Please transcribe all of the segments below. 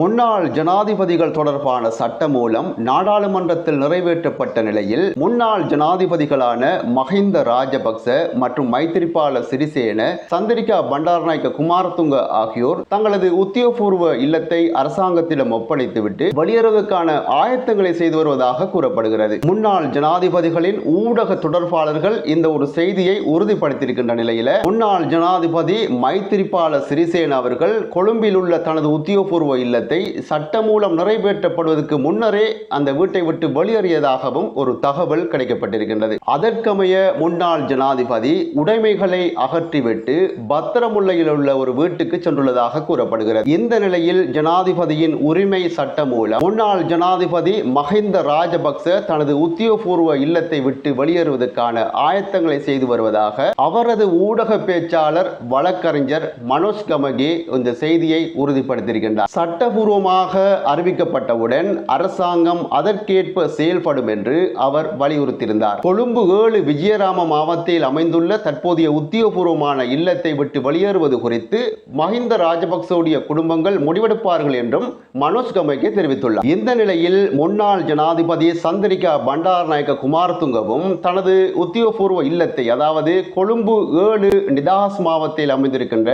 முன்னாள் ஜனாதிபதிகள் தொடர்பான சட்ட மூலம் நாடாளுமன்றத்தில் நிறைவேற்றப்பட்ட நிலையில் முன்னாள் ஜனாதிபதிகளான மஹிந்த ராஜபக்ச மற்றும் மைத்திரிபால சிறிசேன சந்திரிகா பண்டாரநாயக்க குமாரதுங்க ஆகியோர் தங்களது உத்தியோகபூர்வ இல்லத்தை அரசாங்கத்திடம் ஒப்படைத்துவிட்டு வெளியேறுவதற்கான ஆயத்தங்களை செய்து வருவதாக கூறப்படுகிறது. முன்னாள் ஜனாதிபதிகளின் ஊடக தொடர்பாளர்கள் இந்த ஒரு செய்தியை உறுதிப்படுத்தியிருக்கின்ற நிலையில முன்னாள் ஜனாதிபதி மைத்திரிபால சிறிசேன அவர்கள் கொழும்பில் உள்ள தனது உத்தியோகபூர்வ இல்லத்தை சட்டம் மூலம் நிறைவேற்றப்படுவதற்கு முன்னரே அந்த வீட்டை விட்டு வெளியேறியதாகவும் ஒரு தகவல் கிடைக்கப்பட்டிருக்கின்றது. அதற்கமைய முன்னாள் ஜனாதிபதி உடைமைகளை அகற்றிவிட்டு பத்திரமுல்லையில் உள்ள ஒரு வீட்டுக்கு சென்றுள்ளதாக கூறப்படுகிறது. இந்த நிலையில் ஜனாதிபதியின் உரிமை சட்டம் மூலம் முன்னாள் ஜனாதிபதி மஹிந்த ராஜபக்ச தனது உத்தியோகபூர்வ இல்லத்தை விட்டு வெளியேறுவதற்கான ஆயத்தங்களை செய்து வருவதாக அவரது ஊடக பேச்சாளர் வழக்கறிஞர் மனோஜ் கமகே இந்த செய்தியை உறுதிப்படுத்தியிருக்கின்றார். சட்டபூர்வமாக அறிவிக்கப்பட்டவுடன் அரசாங்கம் அதற்கேற்ப செயல்படும் என்று அவர் வலியுறுத்தியிருந்தார். கொழும்பு ஏழு விஜயராம மாவட்டத்தில் அமைந்துள்ள தற்போதைய உத்தியோகபூர்வமான இல்லத்தை விட்டு வெளியேறுவது குறித்து மஹிந்த ராஜபக்சவுடைய குடும்பங்கள் முடிவெடுப்பார்கள் என்றும் மனோஜ் கமகே தெரிவித்துள்ளார். இந்த நிலையில் முன்னாள் ஜனாதிபதி சந்திரிகா பண்டாரநாயக்க குமாரதுங்கவும் தனது உத்தியோகபூர்வ இல்லத்தை அதாவது கொழும்பு ஏழு நிதாஸ் மாவட்டத்தில் அமைந்திருக்கின்ற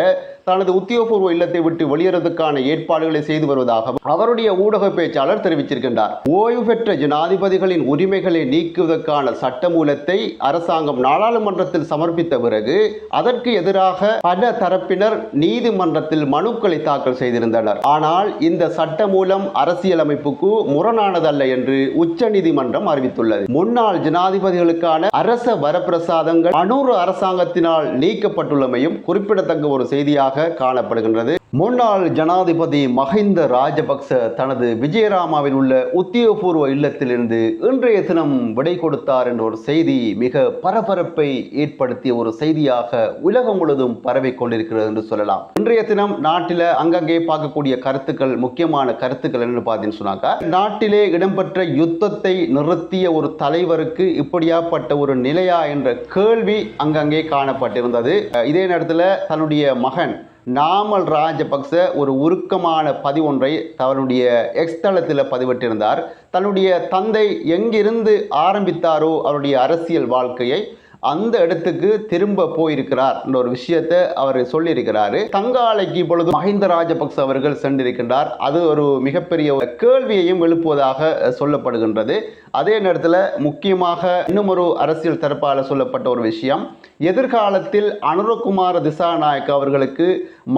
தனது உத்தியோகபூர்வ இல்லத்தை விட்டு வெளியேறதுக்கான ஏற்பாடுகளை செய்து வருவதாக அவருடைய ஊடக பேச்சாளர் தெரிவிச்சிருக்கின்றார் ஓய்வு பெற்ற ஜனாதிபதிகளின் உரிமைகளை நீக்குவதற்கான சட்டமூலத்தை அரசாங்கம் நாடாளுமன்றத்தில் சமர்ப்பித்த பிறகு அதற்கு எதிராக பல தரப்பினர் நீதிமன்றத்தில் மனுக்களை தாக்கல் செய்திருந்தனர். ஆனால் இந்த சட்ட மூலம் அரசியலமைப்புக்கு முரணானதல்ல என்று உச்ச நீதிமன்றம் அறிவித்துள்ளது. முன்னாள் ஜனாதிபதிகளுக்கான அரச வரப்பிரசாதங்கள் அனூறு அரசாங்கத்தினால் நீக்கப்பட்டுள்ளமையும் குறிப்பிடத்தக்க ஒரு செய்தியாக காணப்படுகின்றது. முன்னாள் ஜனாதிபதி மஹிந்த ராஜபக்ச தனது விஜயராமாவில் உள்ள உத்தியோகபூர்வ இல்லத்திலிருந்து இன்றைய தினம் விடை கொடுத்தார் என்ற ஒரு செய்தி மிக பரபரப்பை ஏற்படுத்திய ஒரு செய்தியாக உலகம் முழுவதும் பரவி கொண்டிருக்கிறது என்று சொல்லலாம். இன்றைய தினம் நாட்டில் அங்கங்கே பார்க்கக்கூடிய கருத்துக்கள் முக்கியமான கருத்துக்கள் என்று பார்த்தீங்கன்னு சொன்னாக்கா நாட்டிலே இடம்பெற்ற யுத்தத்தை நிறுத்திய ஒரு தலைவருக்கு இப்படியாப்பட்ட ஒரு நிலையா என்ற கேள்வி அங்கங்கே காணப்பட்டிருந்தது. இதே நேரத்தில் தன்னுடைய மகன் நாமல் ராஜபக்ச ஒரு உருக்கமான பதிவொன்றை தன்னுடைய எக்ஸ் தளத்தில் பதிவிட்டிருந்தார். தன்னுடைய தந்தை எங்கிருந்து ஆரம்பித்தாரோ அவருடைய அரசியல் வாழ்க்கையை அந்த இடத்துக்கு திரும்ப போயிருக்கிறார் என்ற ஒரு விஷயத்தை அவர் சொல்லியிருக்கிறாரு. தங்காலைக்கு இப்பொழுது மஹிந்த ராஜபக்ச அவர்கள் சென்றிருக்கின்றார். அது ஒரு மிகப்பெரிய ஒரு கேள்வியையும் எழுப்புவதாக சொல்லப்படுகின்றது. அதே நேரத்தில் முக்கியமாக இன்னுமொரு அரசியல் தரப்பால் சொல்லப்பட்ட ஒரு விஷயம். எதிர்காலத்தில் அனுரகுமார திசாநாயக் அவர்களுக்கு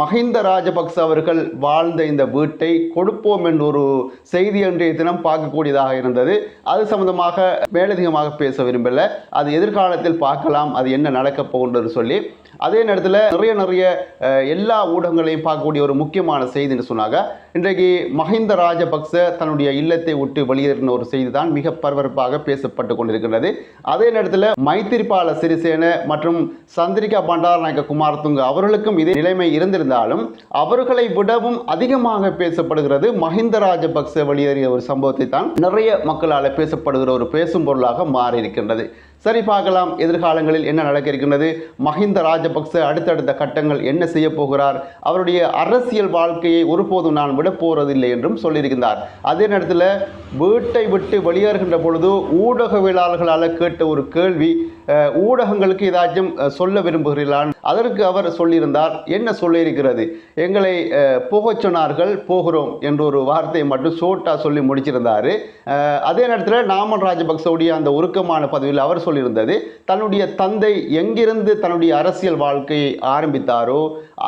மஹிந்த ராஜபக்ச அவர்கள் வாழ்ந்த இந்த வீட்டை கொடுப்போம் என்ற ஒரு செய்தி அன்றைய தினம் பார்க்கக்கூடியதாக இருந்தது. அது சம்பந்தமாக மேலதிகமாக பேச விரும்பல. அது எதிர்காலத்தில் பார்க்கலாம். அது என்ன நடக்கப் போகின்றது சொல்லி. அதே நேரத்தில் நிறைய நிறைய எல்லா ஊடகங்களையும் பார்க்கக்கூடிய ஒரு முக்கியமான செய்தின்னு சொன்னாங்க. இன்றைக்கு மஹிந்த ராஜபக்ச தன்னுடைய இல்லத்தை விட்டு வெளியேறின ஒரு செய்தி தான் மிக பரபரப்பாக பேசப்பட்டு கொண்டிருக்கிறது அதே நேரத்தில் மைத்திரிபால சிறிசேன மற்றும் சந்திரிகா பண்டாரநாயக்க குமாரதுங்க அவர்களுக்கும் இதே நிலைமை இருந்திருந்தாலும் அவர்களை விடவும் அதிகமாக பேசப்படுகிறது மஹிந்த ராஜபக்ச வெளியேறிய ஒரு சம்பவத்தை தான் நிறைய மக்களால் பேசப்படுகிற ஒரு பேசும் பொருளாக மாறி இருக்கின்றது சரி பார்க்கலாம் எதிர்காலங்களில் என்ன நடக்க இருக்கின்றது மஹிந்த ராஜபக்ச அடுத்தடுத்த கட்டங்கள் என்ன செய்ய போகிறார் அவருடைய அரசியல் வாழ்க்கையை ஒருபோதும் நான் விட போறதில்லை என்றும் சொல்லியிருக்கின்றார். அதே நேரத்தில் வீட்டை விட்டு வெளியேறுகின்ற பொழுது ஊடகவியலாளர்களால் கேட்ட ஒரு கேள்வி ஊடகங்களுக்கு ஏதாச்சும் சொல்ல விரும்புகிறீர்களான் அதற்கு அவர் சொல்லியிருந்தார். என்ன சொல்லியிருக்கிறது? எங்களை அஹ், போகச் சொன்னார்கள் போகிறோம் என்ற ஒரு வார்த்தையை மட்டும் ஷோட்டாக சொல்லி முடிச்சிருந்தார். அதே நேரத்தில் நாமன் ராஜபக்சவுடைய அந்த உருக்கமான பதவியில் அவர் சொல்லியிருந்தது தன்னுடைய தந்தை எங்கிருந்து தன்னுடைய அரசியல் வாழ்க்கையை ஆரம்பித்தாரோ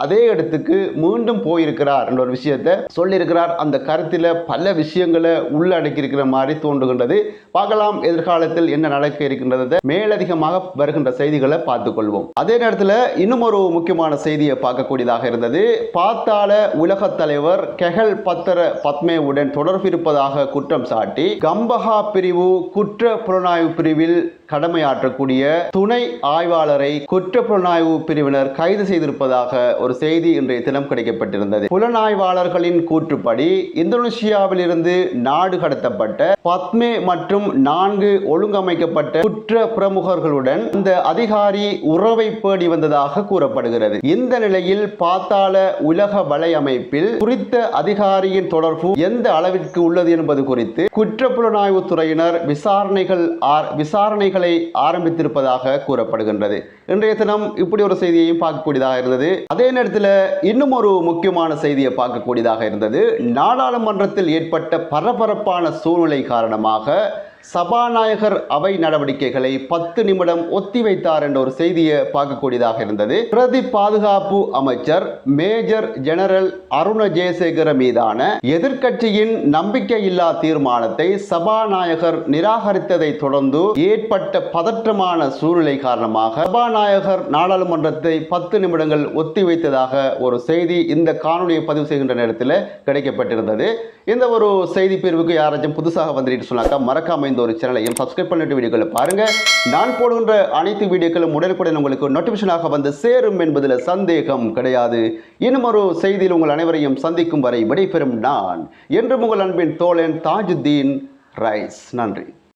அதே இடத்துக்கு மீண்டும் போயிருக்கிறார் என்ற ஒரு விஷயத்தை சொல்லியிருக்கிறார். அந்த கருத்தில் பல விஷயங்களை உள்ளடக்கியிருக்கிற மாதிரி தோன்றுகின்றது. பார்க்கலாம் எதிர்காலத்தில் என்ன நடக்க இருக்கின்றதை மேலதிகமாக வருகின்ற செய்திகளை பார்த்துக்கொள்வோம். அதே நேரத்தில் இன்னும் ஒரு முக்கியமான செய்தியை பார்க்கக்கூடியதாக இருந்தது. பாத்தாள உலக தலைவர் கெஹல் பத்தர பத்மேவுடன் தொடர்பு இருப்பதாக குற்றம் சாட்டி கம்பஹா பிரிவு குற்ற புலனாய்வு பிரிவில் கடமையாற்றக்கூடிய துணை ஆய்வாளரை குற்ற புலனாய்வு பிரிவினர் கைது செய்திருப்பதாக ஒரு செய்தி இன்றைய தினம் கிடைக்கப்பட்டிருந்தது. புலனாய்வாளர்களின் கூற்றுப்படி இந்தோனேஷியாவில் இருந்து நாடு கடத்தப்பட்ட பத்மே மற்றும் நான்கு ஒழுங்கமைக்கப்பட்ட குற்ற பிரமுகர்களுடன் இந்த அதிகாரி உறவை பேடி வந்ததாக கூறப்படுகிறது. இந்த நிலையில் பாத்தாள உலக வலையமைப்பில் குறித்த அதிகாரியின் தொடர்பு எந்த அளவிற்கு உள்ளது என்பது குறித்து குற்ற புலனாய்வு துறையினர் விசாரணைகள் விசாரணைகள் பணிகளை ஆரம்பித்திருப்பதாக கூறப்படுகின்றது. இன்றைய தினம் இப்படி ஒரு செய்தியையும் பார்க்கக்கூடியதாக இருந்தது. அதே நேரத்தில் இன்னும் ஒரு முக்கியமான செய்தியை பார்க்கக்கூடியதாக இருந்தது. நாடாளுமன்றத்தில் ஏற்பட்ட பரபரப்பான சூழ்நிலை காரணமாக சபாநாயகர் அவை நடவடிக்கைகளை பத்து நிமிடம் ஒத்திவைத்தார் என்ற ஒரு செய்தியை பார்க்கக்கூடியதாக இருந்தது. பிரதி பாதுகாப்பு அமைச்சர் மேஜர் ஜெனரல் அருண ஜெயசேகர மீதான எதிர்க்கட்சியின் நம்பிக்கையில்லா தீர்மானத்தை சபாநாயகர் நிராகரித்ததை தொடர்ந்து ஏற்பட்ட பதற்றமான சூழ்நிலை காரணமாக சபாநாயகர் நாடாளுமன்றத்தை பத்து நிமிடங்கள் ஒத்திவைத்ததாக ஒரு செய்தி இந்த காணொலியை பதிவு செய்கின்ற நேரத்தில் கிடைக்கப்பட்டிருந்தது. இந்த ஒரு செய்தி பிரிவுக்கு யாராச்சும் புதுசாக வந்துட்டு சொன்னாக்கா மறக்காம இந்த ஒரு சேனலையும் சப்ஸ்கிரைப் பண்ணிட்டு வீடியோக்களை பாருங்க. நான் போடுகின்ற அனைத்து வீடியோக்களும் உடனுக்குடன் உங்களுக்கு நோட்டிஃபிகேஷனாக வந்து சேரும் என்பதில் சந்தேகம் கிடையாது. இன்னும் ஒரு செய்தியில் உங்கள் அனைவரையும் சந்திக்கும் வரை விடைபெறும் நான் என்று உங்கள் அன்பின் தோழன் தாஜுத்தீன் ரைஸ். நன்றி.